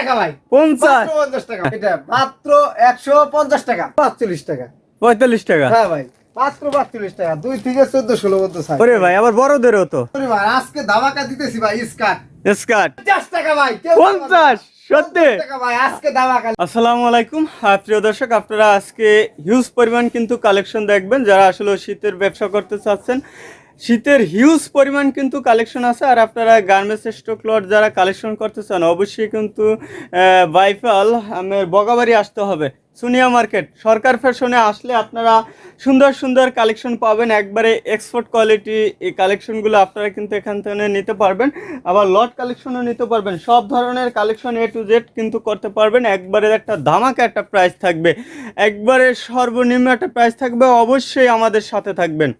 টাকা ভাই? পঞ্চাশ। পঞ্চাশ টাকা। এটা মাত্র একশো পঞ্চাশ টাকা। পাঁচচল্লিশ টাকা। পঁয়তাল্লিশ টাকা। হ্যাঁ ভাই মাত্র পাঁচচল্লিশ টাকা। দুই থেকে চোদ্দ ষোলো ওরে ভাই আবার বড়দেরও তো। ভাই আজকে ধামাকা দিতেছি ভাই স্কার্ট। স্কার্ট। পঞ্চাশ টাকা ভাই। পঞ্চাশ সত্যি আসসালামু আলাইকুম। হ্যাঁ, প্রিয় দর্শক আপনারা আজকে হিউজ পরিমাণ কিন্তু কালেকশন দেখবেন। যারা আসলে শীতের ব্যবসা করতে চাচ্ছেন শীতের হিউজ পরিমাণ কিন্তু কালেকশন আছে, আর আপনারা গার্মেন্টস স্টক লট যারা কালেকশন করতে চান অবশ্যই কিন্তু বাইফাল আমের বগাবাড়ি আসতে হবে। সুনিয়া মার্কেট সরকার ফ্যাশনে আসলে আপনারা সুন্দর সুন্দর কালেকশন পাবেন, একবারে এক্সপোর্ট কোয়ালিটি এই কালেকশনগুলো আপনারা কিন্তু এখান থেকে নিতে পারবেন, আবার লট কালেকশনও নিতে পারবেন, সব ধরনের কালেকশন এ টু জেড কিন্তু করতে পারবেন, একবারে একটা ধামাকা একটা প্রাইস থাকবে, একবারে সর্বনিম্ন একটা প্রাইস থাকবে, অবশ্যই আমাদের সাথে থাকবেন।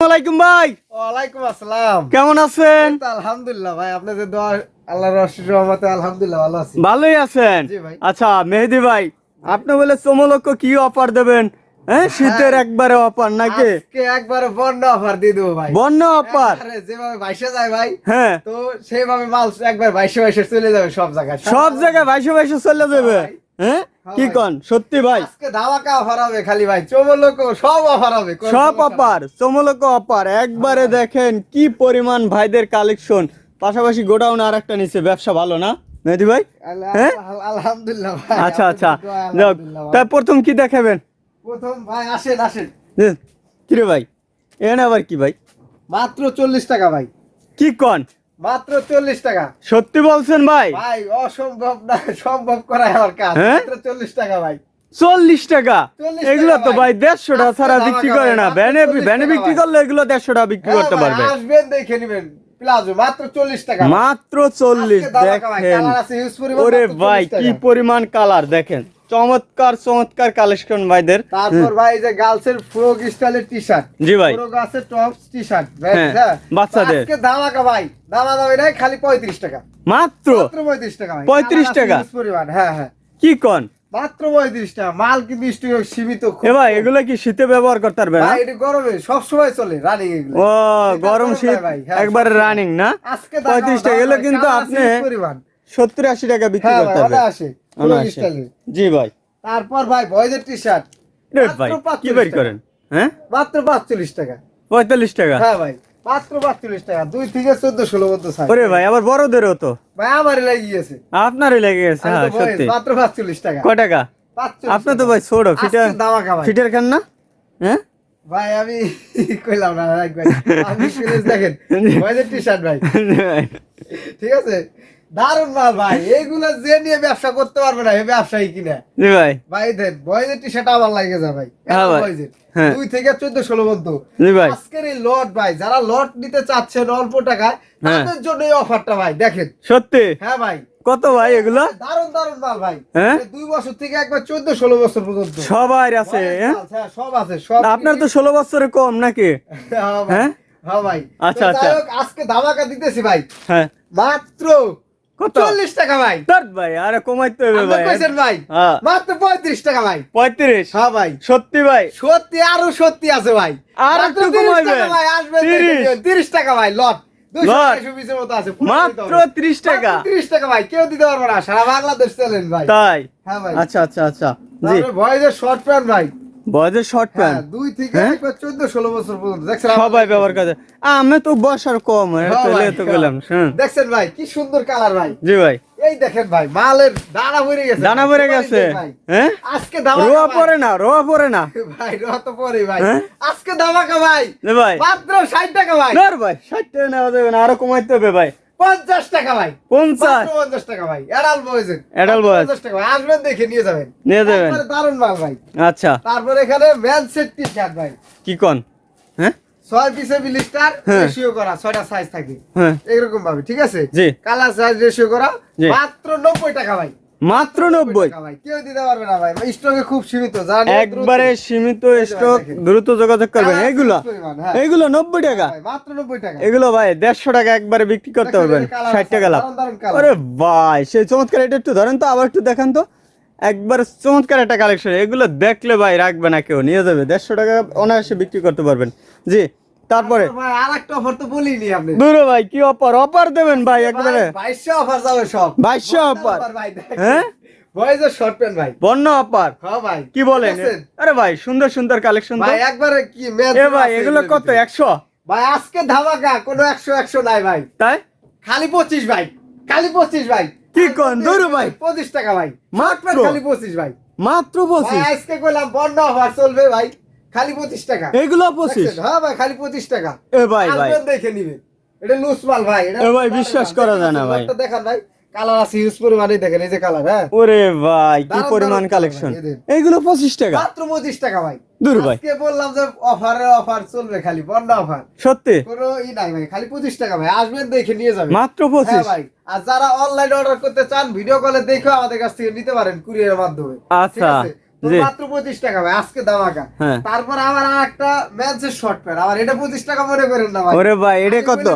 আসসালামাইকুম ভাই। ওয়ালাইকুম আসসালাম। কেমন আছেন? আলহামদুলিল্লাহ ভাই আপনাদের দোয়া আল্লাহর রহমতে আলহামদুলিল্লাহ ভালো আছি। ভালোই আছেন? আচ্ছা মেহেদি ভাই আপনি বলে চমলক্ষ কি অফার দেবেন? হ্যাঁ শীতের একবারে অফার নাকি? আজকে একবারে বন্ড অফার দিয়ে দেবো ভাই। বন্য অফার যেভাবে বাইশে যায় ভাই হ্যাঁ। তো সেইভাবে মাল একবার বাইশে বাইশে চলে যাবে সব জায়গায়। সব জায়গায় বাইশে বাইশে চলে যাবে? হ্যাঁ? কি। কন? সত্যি ভাই। আজকে ধামাকা অফার হবে খালি ভাই। চমলোক সব অফার হবে সব অপার চমলক অপার একবারে দেখেন কি পরিমাণ ভাইদের কালেকশন পাশাপাশি গোডাউন আর একটা নিচে ব্যবসা ভালো না? মেহেদি ভাই? হ্যাঁ? আলহামদুলিল্লাহ আচ্ছা আচ্ছা। যাক আলহামদুলিল্লাহ ভাই। তা প্রথম কি দেখাবেন? প্রথম ভাই আসেন আসেন। কিরে ভাই? এখানে আবার কি ভাই? মাত্র চল্লিশ টাকা ভাই। কি কন? মাত্র চল্লিশ টাকা। সত্যি বলছেন ভাই? ভাই অসম্ভব না সম্ভব করাই আমার কাজ। হ্যাঁ? মাত্র চল্লিশ টাকা ভাই। চল্লিশ টাকা? এগুলো তো ভাই। দেড়শো টাকা ছাড়া বিক্রি করে না। মাত্র ভ্যানে ভ্যানে বিক্রি করলে এগুলো দেড়শো টাকা বিক্রি হ্যাঁ করতে পারবে। আসবেন দেখে নিবেন। মাত্র চল্লিশ দেখেন। ওরে ভাই কি পরিমাণ কালার দেখেন। চমৎকার চমৎকার কালেকশন ভাইদের। তারপর ভাই এই যে গার্লসের ফ্রক স্টাইলের টি শার্ট জি ভাই। ফ্রক আছে টপস টি শার্ট বাচ্চাদের। আজকে ধামাকা ভাই দামা দামি নাই খালি পঁয়ত্রিশ টাকা। মাত্র? মাত্র পঁয়ত্রিশ টাকা ভাই। 35 টাকা? পরিমাণ হ্যাঁ হ্যাঁ। কি কন? মাত্র পঁয়ত্রিশ টাকা মাল কিন্তু স্টক সীমিত এ ভাই এগুলো কি শীতে ব্যবহার করতে পারবে না? ভাই এটা গরমে সব সময় চলে রানিং এগুলো। ও গরম শীত হ্যাঁ, একবারে রানিং না? আজকে পঁয়ত্রিশ টাকা এগুলো কিন্তু আপনি সত্তর আশি টাকা বিক্রি হ্যাঁ করতে পারবে স্টাইলের জি ভাই। তারপর ভাই বয়েজের টি শার্ট রে ভাই কি বের করেন? হ্যাঁ? মাত্র পাঁচচল্লিশ টাকা। পঁয়তাল্লিশ টাকা? হ্যাঁ ভাই মাত্র পাঁচচল্লিশ টাকা। দুই থেকে চোদ্দ ষোলো মতো ওরে ভাই আবার বড়দেরও তো। ভাই আমারই লাগিয়ে গেছে। আপনারই লেগে গেছে আমি হ্যাঁ সত্যি। মাত্র পাঁচচল্লিশ টাকা। কয় টাকা? 45 আপনি তো ভাই ছোট ফিটার। ফিটার খান না? হ্যাঁ? ভাই আমি কইলাম না ভাই দেখেন। টি শার্ট ভাই। ঠিক আছে? দারুণ মাল ভাই এইগুলো যে নিয়ে ব্যবসা করতে পারবে না এই ব্যবসায়ী কিনা। জি ভাই। ভাই দেন বয়েজের টি শার্ট আমার লাগে যা ভাই হ্যাঁ ভাই। হ্যাঁ। দুই থেকে চোদ্দ ষোলো জি ভাই। আজকের এই লট ভাই যারা লট নিতে চাচ্ছেন অল্প টাকায় হ্যাঁ। তাদের জন্য এই অফারটা ভাই দেখেন। সত্যি? হ্যাঁ ভাই। কত ভাই এগুলো? দারুণ দারুণ মাল ভাই। হ্যাঁ? দুই বছর থেকে একবার চোদ্দ ষোলো বছর পর্যন্ত। সবার আছে হ্যাঁ? সব আছে সব আপনার তো ষোলো বছরে কম নাকি? হ্যাঁ হ্যাঁ? ভাই। আচ্ছা, আচ্ছা। আজকে ধামাকা দিতেছি ভাই। হ্যাঁ। মাত্র চল্লিশ টাকা ভাই। ভাই আরে কমাইতে হবে ভাই। কইছেন ভাই হ্যাঁ। মাত্র পঁয়ত্রিশ টাকা ভাই। পঁয়ত্রিশ? হ্যাঁ ভাই। সত্যি ভাই? সত্যি আরও সত্যি আছে ভাই। আর একটু 30 কমাইবেন। টাকা ভাই আসবেন 30 তিরিশ? টাকা ভাই লট। মাত্র। 30 টাকা? 30 টাকা ভাই কেউ দিতে পারবে না। সারা বাংলাদেশ চলেন ভাই। তাই? হ্যাঁ ভাই। আচ্ছা আচ্ছা আচ্ছা। জি। তারপরে শর্ট প্যান্ট ভাই বয়সের শর্ট হ্যাঁ প্যান্ট দুই থেকে হ্যাঁ? একবার চোদ্দ ষোলো বছর পর্যন্ত। দেখছেন সবাই ব্যবহার করে। আমি তো বসার কম হ্যাঁ তো ভাই, তো হ্যাঁ। দেখছেন ভাই কি সুন্দর কালার ভাই। জি ভাই। এই দেখেন ভাই মালের দানা ভরে গেছে। দানা ভরে গেছে? হ্যাঁ? আজকে ধামাকা রোয়া। পড়ে না রোয়া পড়ে না। ভাই রোয়া তো পরে ভাই। হ্যাঁ? আজকে ধামাকা ভাই। ভাই। মাত্র ষাট টাকা ভাই। ধর ভাই ষাট টাকা নেওয়া যাবে না আরও কমাইতে হবে ভাই। পঞ্চাশ টাকা ভাই। পঞ্চাশ? পঞ্চাশ টাকা ভাই। এডাল boys। পঞ্চাশ টাকা ভাই। আসবেন দেখে নিয়ে যাবেন। নিয়ে যাবেন। দারুণ মাল ভাই। আচ্ছা। তারপর এখানে ম্যান সেট টি শার্ট ভাই। কি কন? হ্যাঁ? ছয় পিসে বিলিস্টার হ্যাঁ। রেশিও করা ছয়টা সাইজ থাকে। হ্যাঁ। এরকম ভাবে ঠিক আছে? জি। কালার সাইজ রেশিও করা মাত্র নব্বই টাকা ভাই। মাত্র নব্বই। কেউ দিতে পারবে না ভাই স্টকে খুব সীমিত একবারে সীমিত স্টক দ্রুত যোগাযোগ করবেন। পরিমাণ, হ্যাঁ। এইগুলো নব্বই টাকা। মাত্র নব্বই টাকা। এগুলো ভাই দেড়শো টাকা একবারে বিক্রি করতে পারবেন। ষাট টাকা লাভ। আরে ভাই সেই চমৎকার এটা একটু ধরেন তো আবার একটু দেখান তো। একবার চমৎকার একটা কালেকশন এগুলো দেখলে ভাই রাখবে না কেউ নিয়ে যাবে। দেড়শো টাকা অনায়াসে বিক্রি করতে পারবেন। জি তারপরে? ভাই আর অফার তো বলিনি আপনি। দূরে ভাই কি অফার অফার দেবেন ভাই একবারে। বাইশশো অফার যাবে সব। 2200 দেখেন। হ্যাঁ? শর্ট প্যান্ট ভাই। বন্য অফার হ্যাঁ ভাই কি বলেন? আরে ভাই সুন্দর সুন্দর কালেকশন ভাই একবারে কি এ ভাই এগুলো কত? একশো? ভাই আজকে ধামাকা কোনো একশো একশো নাই ভাই। তাই? খালি পঁচিশ ভাই খালি পঁচিশ ভাই। কি কোন? ধরো ভাই। পঁচিশ টাকা ভাই। মাত্র? খালি পঁচিশ ভাই। মাত্র আজকে কইলাম বন্ধ অফার চলবে ভাই। খালি পঁচিশ টাকা। এগুলো পঁচিশ? হ্যাঁ ভাই খালি পঁচিশ টাকা। এ ভাই ভাই। দেখে নিবেন এটা লুজ মাল ভাই এটা এ ভাই, বিশ্বাস করা যায় না ভাই। দেখান ভাই কালার আছে ইউজ পরিমাণে দেখেন এই যে কালার হ্যাঁ। ওরে ভাই কি পরিমাণ কালেকশন। এইগুলো পঁচিশ টাকা। মাত্র পঁচিশ টাকা ভাই। দূর ভাই। আজকে বললাম যে অফারে অফার চলবে খালি বন্ধ অফার সত্যি? কোনো ই নাই ভাই খালি পঁচিশ টাকা ভাই আসবেন দেখে নিয়ে যাবেন। মাত্র হ্যাঁ পঁচিশ? ভাই আর যারা অনলাইন অর্ডার করতে চান ভিডিও কলে দেখে আমাদের কাছ থেকে নিতে পারেন কুরিয়ারের মাধ্যমে। আচ্ছা। মাত্র পঁচিশ টাকা ভাই আজকে দামাকা হ্যাঁ। তারপর আবার একটা ম্যাচের শর্ট প্যান্ট আবার এটা পঁচিশ টাকা মনে করেন না ভাই। ওরে ভাই এটা কত?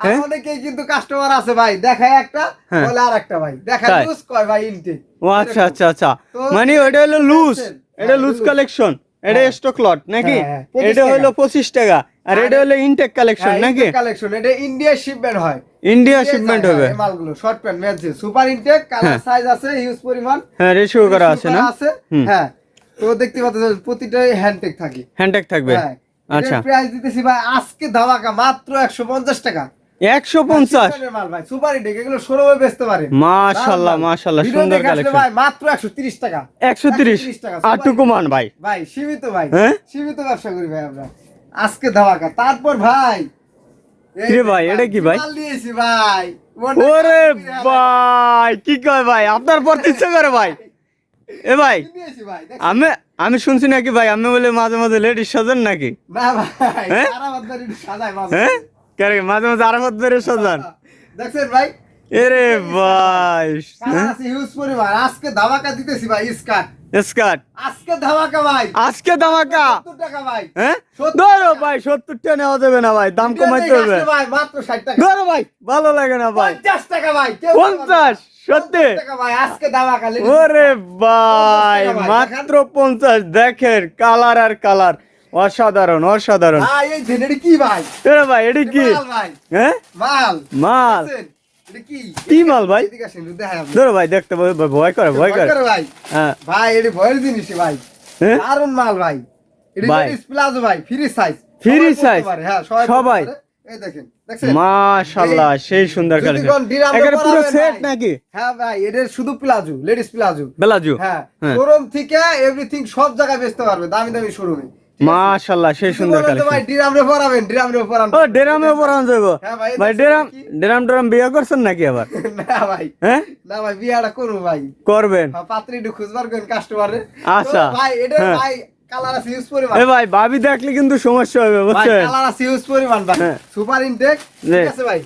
হ্যাঁ? অনেকেই কিন্তু কাস্টমার আছে ভাই দেখায় একটা হ্যাঁ। বলে আর একটা ভাই। দেখায় তাই? লুজ কয় ভাই ইনটেক ও আচ্ছা আচ্ছা আচ্ছা। মানে ওটা হলো লুজ এটা লুজ কালেকশন এটা। স্টক লট নাকি? 25 এটা হলো পঁচিশ টাকা। আর আর এটা হলো ইনটেক কালেকশন নাকি? কালেকশন এটা ইন্ডিয়া শিপমেন্ট হয়। ইন্ডিয়া শিপমেন্ট হবে। মালগুলো শর্ট প্যান্ট ম্যাচে সুপার ইনটেক কালার। সাইজ আছে হিউজ পরিমাণ। হ্যাঁ রেশিও করা আছে না? আছে হ্যাঁ। তো দেখতে পাচ্ছেন প্রতিটাই হ্যান্ডটেক থাকে। হ্যান্ডটেক থাকবে? হ্যাঁ। আচ্ছা। প্রাইস দিতেছি ভাই আজকে ধামাকা মাত্র একশো পঞ্চাশ টাকা। একশো পঞ্চাশ? শিপমেন্টের মাল ভাই সুপার ইনটেক এগুলো শোরুমে বেচতে পারেন মাশাল্লাহ দারুণ মাল। মাশাল্লাহ ভিডিও সুন্দর কালেকশন ভাই মাত্র একশো তিরিশ টাকা। একশো তিরিশ? 130 টাকা, আর super ভাই? ভাই সীমিত ভাই। হ্যাঁ? সীমিত ব্যবসা করি ভাই আমরা। আজকে ধামাকা। তারপর ভাই এই ভাই, এটা কি ভাই? ভাই। ওরে ভাই কি কয় ভাই? আপনার পর ইচ্ছা করে ভাই। এ ভাই? আমি আমি শুনছি নাকি ভাই? আমি বলে মাঝে মাঝে লেডিস সাজান নাকি? হ্যাঁ? হ্যাঁ? মাঝে। মাঝে আরাফাত বেড়ে সাজান? দেখছেন ভাই? এরে ভাই হিউজ পরিমাণ। আজকে ধামাকা দিতেছি ভাই আজকে ধামাকা ভাই। আজকে দামাকা 70 টাকা ভাই। হ্যাঁ? ধরো ভাই সত্তর টা নেওয়া যাবে না ভাই দাম কমাইতে হবে। ভাই মাত্র 60 টাকা। ধরো ভাই ভালো লাগে না ভাই। 50 টাকা ভাই কেউ পঞ্চাশ সত্যি? 50 টাকা ভাই আজকে ধামাকা লেডিস ওরে ভাই 50 টাকা ভাই, মাত্র পঞ্চাশ দেখেন কালার আর কালার। অসাধারণ অসাধারণ। ভাই এই কি ভাই? এরে ভাই এটি কি? মাল হ্যাঁ? মাল। মাল। কি? কি মাল ভাই? এদিকে আসেন, একটু দেখাই আপনাকে। ধরো ভাই দেখতে ভয় ভয় করে ভয় করে। করে ভাই। হ্যাঁ। ভাই এটা ভয়ের জিনিস ভাই। হ্যাঁ? দারুণ মাল ভাই। প্লাজো ভাই। ফ্রি সাইজ সবাই মাশাআল্লাহ সেই সুন্দর যদি কালেকশন। এখানে পুরো সেট ভাই। নাকি? হ্যাঁ ভাই এটা শুধু প্লাজো লেডিস প্লাজো হ্যাঁ হ্যাঁ। শোরুম থেকে এভরিথিং সব জায়গায় বেচতে পারবে দামি দামি শোরুমে মাশাআল্লাহ সেই সুন্দর ভাই কালেকশন ডিরামে পরাবেন ডিরামে পরান। ও পরান যাব হ্যাঁ ভাই, ডেরাম? ডেরাম ডেরাম বিয়ে করছেন নাকি আবার? না ভাই। হ্যাঁ? না ভাই বিয়াটা করব ভাই। করবেন। হ্যাঁ, পাত্রী একটু খুঁজবার করেন কাস্টমারে আচ্ছা। ভাই এটা হ্যাঁ। ভাই কালার আছে ইউজ পরিমাণ। এ ভাই ভাবি দেখলে কিন্তু সমস্যা হবে ভাই কালার আছে ইউজ পরিমাণ ভাই। সুপার ইনটেক ঠিক আছে ভাই।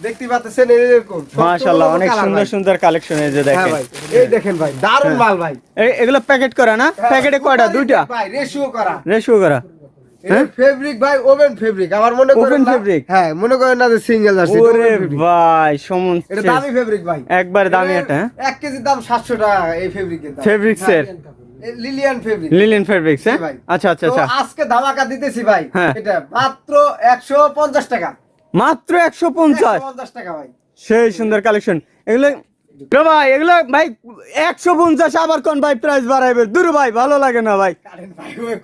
দেখতে পাচ্ছেন এরকম মাশাআল্লাহ অনেক সুন্দর সুন্দর কালেকশন এই যে হ্যাঁ দেখেন ভাই এই দেখেন ভাই হ্যাঁ। মাল ভাই। এগুলো প্যাকেট করা না? হ্যাঁ, প্যাকেটে কয়টা? দুইটা? ভাই রেশিও করা। রেশিও করা? ফেব্রিক ভাই ওভেন ফেব্রিক আমার মনে করেন Oven হ্যাঁ মনে করেন না যে সিঙ্গেল ওরে ভাই সমন এটা দামি ফেব্রিক ভাই। একবার দামি এটা কেজির দাম সাতশো টাকা এই ফেব্রিকের দাম। Fabrics লিলিয়ান ফেব্রিক ফেব্রিক্স হ্যাঁ? আচ্ছা আচ্ছা আচ্ছা। আজকে ধামাকা দিতেছি ভাই। এটা মাত্র একশো পঞ্চাশ টাকা। মাত্র একশো পঞ্চাশ। পঞ্চাশ টাকা ভাই। সেই সুন্দর কালেকশন এগুলো ভাই এগুলো ভাই একশো পঞ্চাশ আবার কোন ভাই প্রাইস বাড়াইবে? দূর ভাই ভালো লাগে না ভাই। ভাই ওই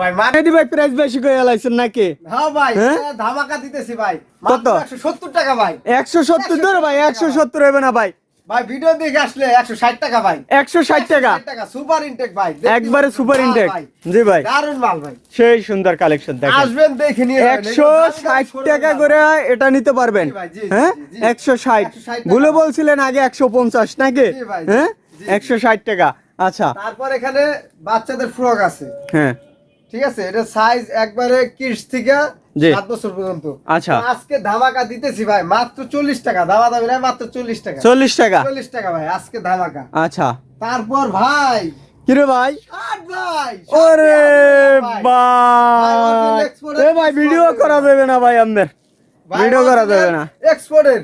ভাই মানে ভাই প্রাইস বেশি করে লাইছেন নাকি? হ্যাঁ ভাই হ্যাঁ? ধামাকা দিতেছি ভাই। কত? একশো সত্তর টাকা ভাই। একশো সত্তর দূর ভাই একশো সত্তর হবে না ভাই। ভাই ভিডিও দেখে আসলে একশো ষাট টাকা ভাই। একশো ষাট টাকা? সুপার ইনটেক ভাই একবারে সুপার ইনটেক জি ভাই। দারুণ মাল ভাই। সেই সুন্দর কালেকশন দেখেন। আসবেন দেখে নিয়ে যাবেন। একশো এগুলো দামি দামি ষাট showroom টাকা করে এটা নিতে পারবেন। হ্যাঁ? জি, জি। একশো ষাট। 160 টাকা। ভুলে বলছিলেন আগে একশো পঞ্চাশ নাকি? হ্যাঁ? জি। একশো ষাট টাকা। আচ্ছা। তারপর এখানে বাচ্চাদের ফ্রক আছে। হ্যাঁ। ঠিক আছে? এটা সাইজ একবারে কিডস থেকে। সাত বছর পর্যন্ত। আচ্ছা। আজকে ধামাকা দিতেছি ভাই মাত্র চল্লিশ টাকা দামা দামি নাই মাত্র চল্লিশ টাকা। চল্লিশ টাকা? চল্লিশ টাকা ভাই আজকে ধামাকা। আচ্ছা। তারপর ভাই কিরে ভাই? ওরে ভাই। ভাই। ভিডিও করা দেবে না ভাই আমাদের। ভিডিও করা যাবে না। এক্সপোর্টের।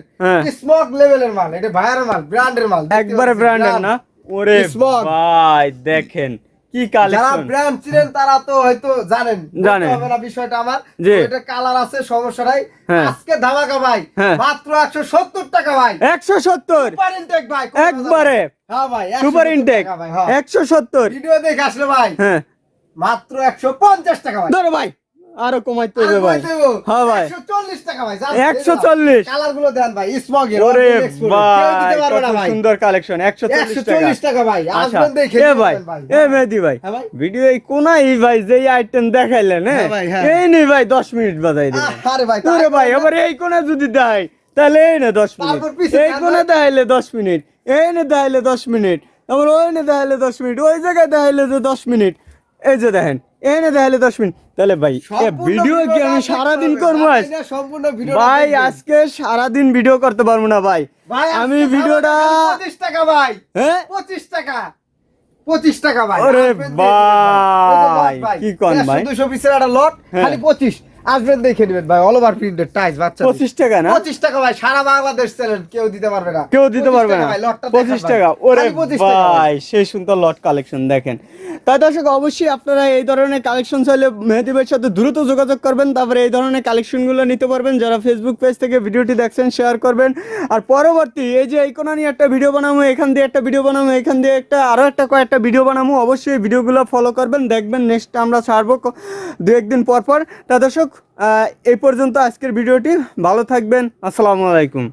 স্মোক লেভেলের মাল এটা ভাইয়ের মাল ব্র্যান্ডের মাল একবারে ব্র্যান্ডের না? ওরে Smog। ভাই দেখেন। কি যারা ব্র্যান্ড তারা তো হয়তো জানেন। জানেন। না বিষয়টা আমার। এটা কালার আছে সমস্যা নাই। হ্যাঁ। আজকে ধামাকা ভাই। হ্যাঁ। মাত্র একশো সত্তর টাকা ভাই। একশো সত্তর? সুপার ইনটেক ভাই একবারে? হ্যাঁ ভাই সুপার 170 ইনটেক টাকা ভাই হ্যাঁ। একশো সত্তর? ভিডিও দেখে আসলে ভাই। হ্যাঁ। মাত্র একশো পঞ্চাশ টাকা ভাই। ধরো ভাই। আরও কমাইতে হবে ভাই। হ্যাঁ ভাই। একশো চল্লিশ টাকা ভাই 140 কালারগুলো দেন ভাই স্মগের ওরে ভাই কত সুন্দর কালেকশন একশো টাকা। চল্লিশ টাকা ভাই আসবেন দেখে এ ভাই এ মেহেদি ভাই ভিডিও এই কোনায় ভাই যে আইটেম দেখাইলেন হ্যাঁ? হ্যাঁ ভাই, হ্যাঁ। এই নেই ভাই দশ মিনিট বাজাই দেবেন আরে ভাই তোরে ভাই। এবার এই কোণে যদি দেয় তাহলে এই না দশ মিনিট। এই ভাই? দেখাইলে দশ মিনিট এই নে দেখাইলে দশ মিনিট আবার ওই নে দেখাইলে দশ মিনিট ওই জায়গায় দেখাইলে যে দশ মিনিট। এই যে দেখেন এই নে দেখাইলে দশ মিনিট। তাহলে ভাই ভিডিও কি আমি সারাদিন করব ভাই আজকে সারাদিন ভিডিও করতে পারব না ভাই। আমি ভিডিওটা পঁচিশ টাকা ভাই। হ্যাঁ পঁচিশ টাকা। পঁচিশ টাকা ওরে ভাই, কি কন ভাই? দুশো পিসের একটা লট হ্যাঁ। খালি পঁচিশ। আসবেন দেখে নেবেন ভাই অল ওভার প্রিন্টেড টাইস বাচ্চা পঁচিশ টাকা না? পঁচিশ টাকা ভাই সারা বাংলাদেশ চ্যানেল কেউ দিতে পারবে না। কেউ দিতে পারবে না। ভাই, লটটা পঁচিশ দেখান টাকা। ওরে 25 ভাই। সেই সুন্দর লট কালেকশন দেখেন। তাই দর্শক অবশ্যই আপনারা এই ধরনের কালেকশন চাইলে মেহেদি ভাইয়ের সাথে দ্রুত যোগাযোগ করবেন। তারপরে এই ধরনের কালেকশনগুলো নিতে পারবেন। যারা ফেসবুক পেজ থেকে ভিডিওটি দেখছেন শেয়ার করবেন। আর পরবর্তী এই যে এই কোনা নিয়ে একটা ভিডিও বানাবো এখান দিয়ে একটা ভিডিও বানাবো এখান দিয়ে একটা আরও একটা কয়েকটা ভিডিও বানাবো অবশ্যই ভিডিওগুলো ফলো করবেন। দেখবেন নেক্সট আমরা ছাড়বো দু একদিন পর পর। তা দর্শক এই পর্যন্ত আজকের ভিডিওটি। ভালো থাকবেন। আসসালামু আলাইকুম।